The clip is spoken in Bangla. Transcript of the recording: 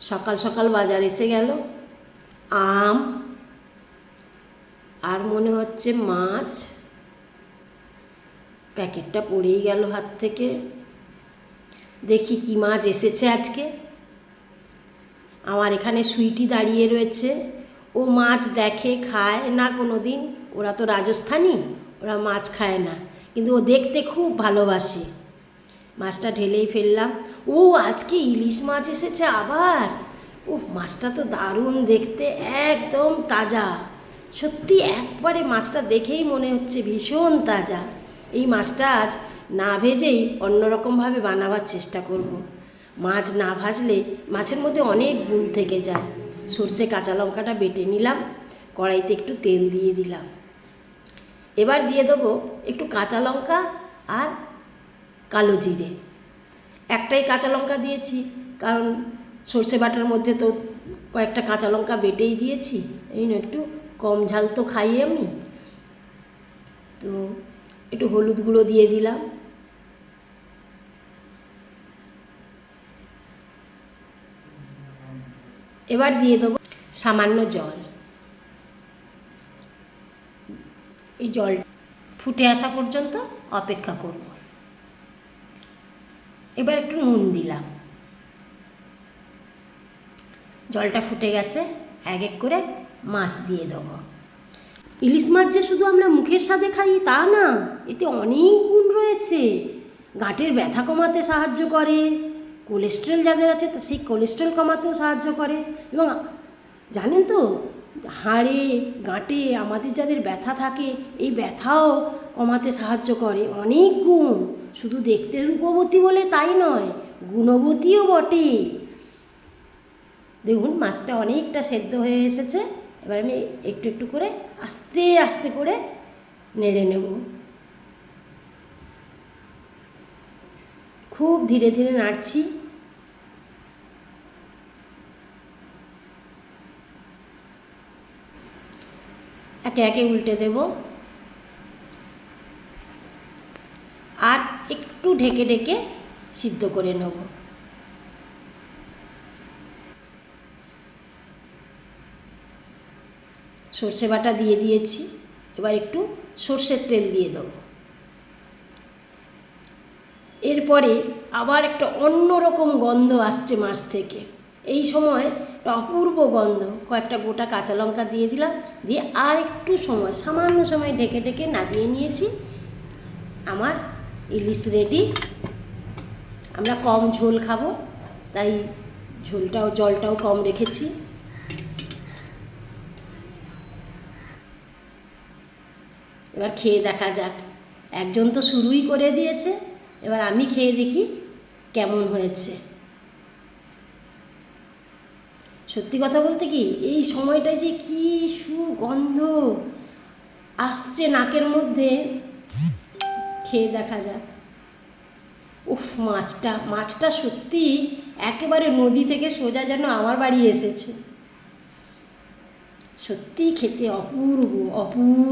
সকাল সকাল বাজার এসে গেল। আম আর মনে হচ্ছে মাছ। প্যাকেটটা পড়েই গেল হাত থেকে। দেখি কি মাছ এসেছে আজকে। আমার এখানে সুইটি দাঁড়িয়ে রয়েছে। ও মাছ দেখে, খায় না কোনো দিন ওরা তো রাজস্থানী, ওরা মাছ খায় না। কিন্তু ও দেখতে খুব ভালোবাসে। মাছটা ঢেলেই ফেললাম। ও, আজকে ইলিশ মাছ এসেছে আবার। ও মাছটা তো দারুণ দেখতে, একদম তাজা। সত্যি একবারে মাছটা দেখেই মনে হচ্ছে ভীষণ তাজা। এই মাছটা আজ না ভেজেই অন্যরকমভাবে বানাবার চেষ্টা করব। মাছ না ভাজলে মাছের মধ্যে অনেক গুণ থেকে যায়। সর্ষে কাঁচা লঙ্কাটা বেটে নিলাম, কড়াইতে একটু তেল দিয়ে দিলাম। এবার দিয়ে দেবো একটু কাঁচা লঙ্কা আর কালো জিরে। একটাই কাঁচা লঙ্কা দিয়েছি, কারণ সর্ষে বাটার মধ্যে তো কয়েকটা কাঁচা লঙ্কা বেটেই দিয়েছি, এই একটু কম ঝাল তো খাই আমি। তো একটু হলুদ গুঁড়ো দিয়ে দিলাম। এবার দিয়ে দেবো সামান্য জল। এই জল ফুটে আসা পর্যন্ত অপেক্ষা করব। এবার একটু নুন দিলাম। জলটা ফুটে গেছে, এক এক করে মাছ দিয়ে দেবো। ইলিশ মাছ যে শুধু আমরা মুখের স্বাদে খাই, তা না, এতে অনেক গুণ রয়েছে। গাঁটের ব্যথা কমাতে সাহায্য করে, কোলেস্ট্রল যাদের আছে সেই কোলেস্ট্রল কমাতেও সাহায্য করে। এবং জানেন তো, হাড়ে, গাঁটে আমাদের যাদের ব্যথা থাকে, এই ব্যথাও কমাতে সাহায্য করে। অনেক গুণ। শুধু দেখতে রূপবতী বলে তাই নয়, গুণবতীও বটে। দেখুন, মাছটা অনেকটা সেদ্ধ হয়ে এসেছে। এবার আমি একটু একটু করে আস্তে আস্তে করে নেড়ে নেব। খুব ধীরে ধীরে নাড়ছি। একে একে উল্টে দেব। আর একটু ঢেকে ঢেকে সিদ্ধ করে নেব। সর্ষে বাটা দিয়ে দিয়েছি, এবার একটু সর্ষের তেল দিয়ে দেবো। এরপরে আবার একটা অন্য রকম গন্ধ আসছে মাছ থেকে। এই সময় একটা অপূর্ব গন্ধ, কয়েকটা গোটা কাঁচা লঙ্কা দিয়ে দিলাম, দিয়ে আর একটু সময়, সামান্য সময় ঢেকে ঢেকে নামিয়ে নিয়েছি। আমার ইলিশ রেডি আমরা কম ঝোল খাব, তাই ঝোলটাও, জলটাও কম রেখেছি। এবার খেয়ে দেখা যাক। একজন তো শুরুই করে দিয়েছে, এবার আমি খেয়ে দেখি কেমন হয়েছে। সত্যি কথা বলতে কি, এই সময়টায় যে কি সুগন্ধ আসছে নাকের মধ্যে খেয়ে দেখা যাক। উফ, মাছটা মাছটা সত্যি একেবারে নদী থেকে সোজা যেন আমার বাড়ি এসেছে। সত্যি খেতে অপূর্ব অপূর্ব।